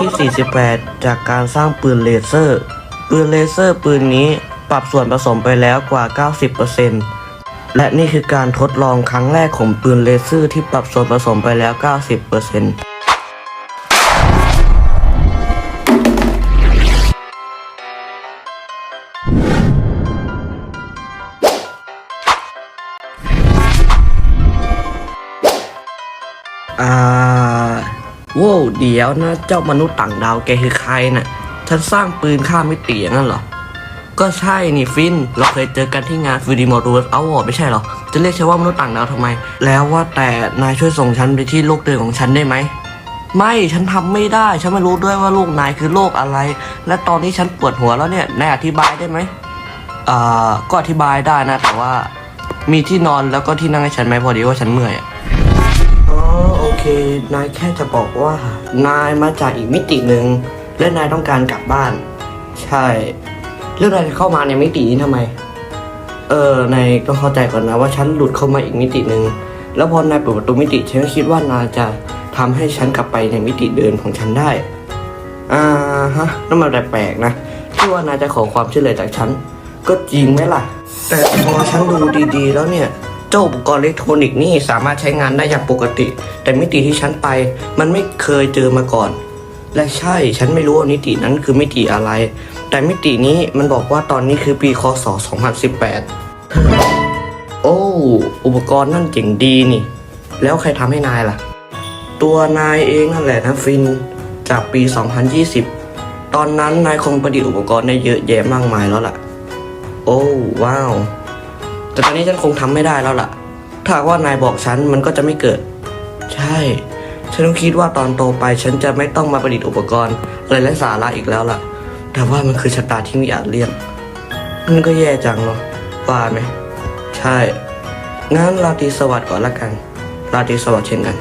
ที่ 48 จากการสร้างปืนเลเซอร์ ปืนเลเซอร์ปืนนี้ปรับส่วนผสมไปแล้วกว่า 90%และนี่คือการทดลองครั้งแรกของปืนเลเซอร์ที่ปรับส่วนผสมไปแล้ว 90%อ่า โว้วเดี๋ยวนะ เจ้ามนุษย์ต่างดาวแกคือใครน่ะฉันสร้างปืนข้ามมิติอย่างนั้นเหรอ ก็ใช่นี่ฟิน เราเคยเจอกันที่งานฟิดิมอรูสเอาวอร์ไม่ใช่เหรอ จะเรียกฉันว่ามนุษย์ต่างดาวทำไม แล้วว่าแต่นายช่วยส่งฉันไปที่โลกเดิมของฉันได้ไหม ไม่ฉันทำไม่ได้ ฉันไม่รู้ด้วยว่าโลกนายคือโลกอะไร และตอนนี้ฉันปวดหัวแล้วเนี่ยนายอธิบายได้ไหมอ่าก็อธิบายได้นะแต่ว่า มีที่นอนแล้วก็ที่นั่งให้ฉันไหมพอดีว่าฉันเมื่อย โอนายแค่จะบอกว่า นายมาจากอีกมิติหนึ่งและนายต้องการกลับบ้าน ใช่ เรื่องนายเข้ามาในมิตินี้ทำไม เออนายต้องเข้าใจก่อนนะว่าฉันหลุดเข้ามาอีกมิติหนึ่งแล้วพอนายเปิดประตูมิติฉันก็คิดว่านายจะทำให้ฉันกลับไปในมิติเดิมของฉันได้ อ่าฮะนั่นมันแปลกๆนะที่ว่านายจะขอความช่วยเหลือจากฉันก็จริงไหมล่ะ แต่พอฉันดูดีๆ แล้วเนี่ย เจ้าอุปกรณ์อิเล็กทรอนิกส์นี่สามารถใช้งานได้อย่างปกติ แต่มิติที่ฉันไป มันไม่เคยเจอมาก่อน และใช่ฉันไม่รู้ว่ามิตินั้นคือมิติอะไร แต่มิตินี้มันบอกว่าตอนนี้คือปีคศ 2018 โอ้อุปกรณ์นั่นเจ๋งดีนี่ แล้วใครทำให้นายล่ะ ตัวนายเองนั่นแหละนะฟินจากปี 2020 ตอนนั้นนายคงประดิษฐ์อุปกรณ์ได้เยอะแยะมากมายแล้วล่ะ โอ้ว้าว แต่ตอนนี้ฉันคงทำไม่ได้แล้วล่ะ ถ้าว่านายบอกฉันมันก็จะไม่เกิด ใช่ ฉันต้องคิดว่าตอนโตไปฉันจะไม่ต้องมาประดิษฐ์อุปกรณ์อะไรและสาระอีกแล้วล่ะ แต่ว่ามันคือชะตาที่ไม่อาจเลี่ยงมันก็แย่จังเนาะว่าไหมใช่งั้นราตรีสวัสดิ์ก่อนละกัน ราตรีสวัสดิ์เช่นกัน